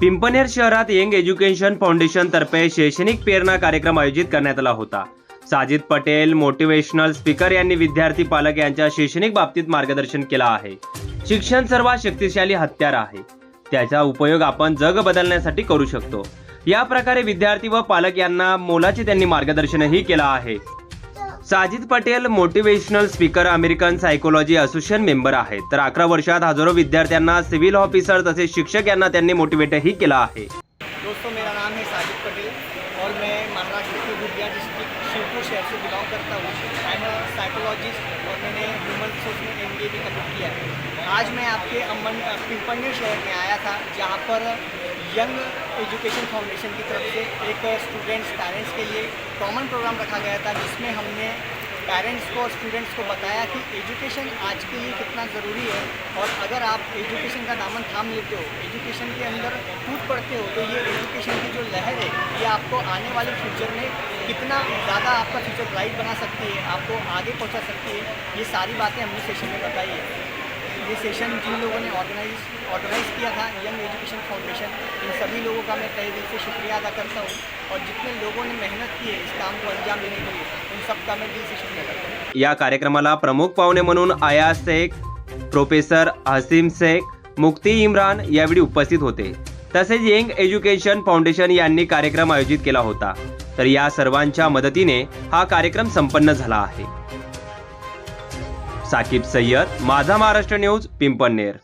पिंपनेर शहरात young education foundation तर्फे शैक्षणिक प्रेरणा कार्यक्रम आयोजित करण्यात आला होता. साजिद पटेल मोटिवेशनल स्पीकर यांनी विद्यार्थी पालक यांच्या शैक्षणिक बाबतीत मार्गदर्शन केलं आहे. शिक्षण सर्वात शक्तिशाली हत्यार आहे. त्याचा उपयोग आपण जग बदलण्यासाठी करू शकतो. या प्रकारे विद्यार्थी व पालक यांना मोलाचे त्यांनी मार्गदर्शनही केलं आहे. Sajid Patel motivational speaker American psychology association member आहेत. तर अकरा वर्षात हजारो विद्यार्थ्यांना सिव्हिल ऑफिसर तसेच शिक्षक यांना त्यांनी मोटिवेटही केला आहे. दोस्तों मेरा नाम है साजिद पटेल और मैं महाराष्ट्र के गुड़िया डिस्ट्रिक्ट शिवपुर शहर से बिलोंग करता हूँ. आई एम साइकोलॉजिस्ट और मैंने ह्यूमन रिसोर्स में एम बी ए भी कंप्लीट किया है। आज मैं आपके अम्बन पिंपन्य शहर में आया था, जहाँ पर यंग एजुकेशन फाउंडेशन की तरफ़ से एक स्टूडेंट्स पेरेंट्स के लिए कॉमन प्रोग्राम रखा गया था, जिसमें हमने पेरेंट्स को और स्टूडेंट्स को बताया कि एजुकेशन आज के लिए कितना ज़रूरी है। और अगर आप एजुकेशन का दामन थाम लेते हो एजुकेशन के अंदर कूद पड़ते हो तो ये एजुकेशन की जो लहर है, ये आपको आने वाले फ्यूचर में कितना ज़्यादा आपका फ्यूचर ब्राइट बना सकती है, आपको आगे पहुँचा सकती है। ये सारी बातें हमने सेशन में बताई है। ये सेशन जिन लोगों ने ऑर्गेनाइज ऑर्गेनाइज किया था यंग एजुकेशन फाउंडेशन इन सभी लोगों का मैं तहे दिल से शुक्रिया अदा करता हूँ और जितने लोगों ने मेहनत की है इस काम को अंजाम देने के लिए उन सबका मैं दिल से शुक्रिया करता हूँ। या कार्यक्रमाला प्रमुख पाहुणे म्हणून आया शेख प्रोफेसर हसीम शेख मुक्ती इम्रान यावेळी उपस्थित होते. तसेच यंग एज्युकेशन फाउंडेशन यांनी कार्यक्रम आयोजित केला होता. तर या सर्वांच्या मदतीने हा कार्यक्रम संपन्न झाला आहे. साकिब सय्यद माझा महाराष्ट्र न्यूज पिंपणनेर.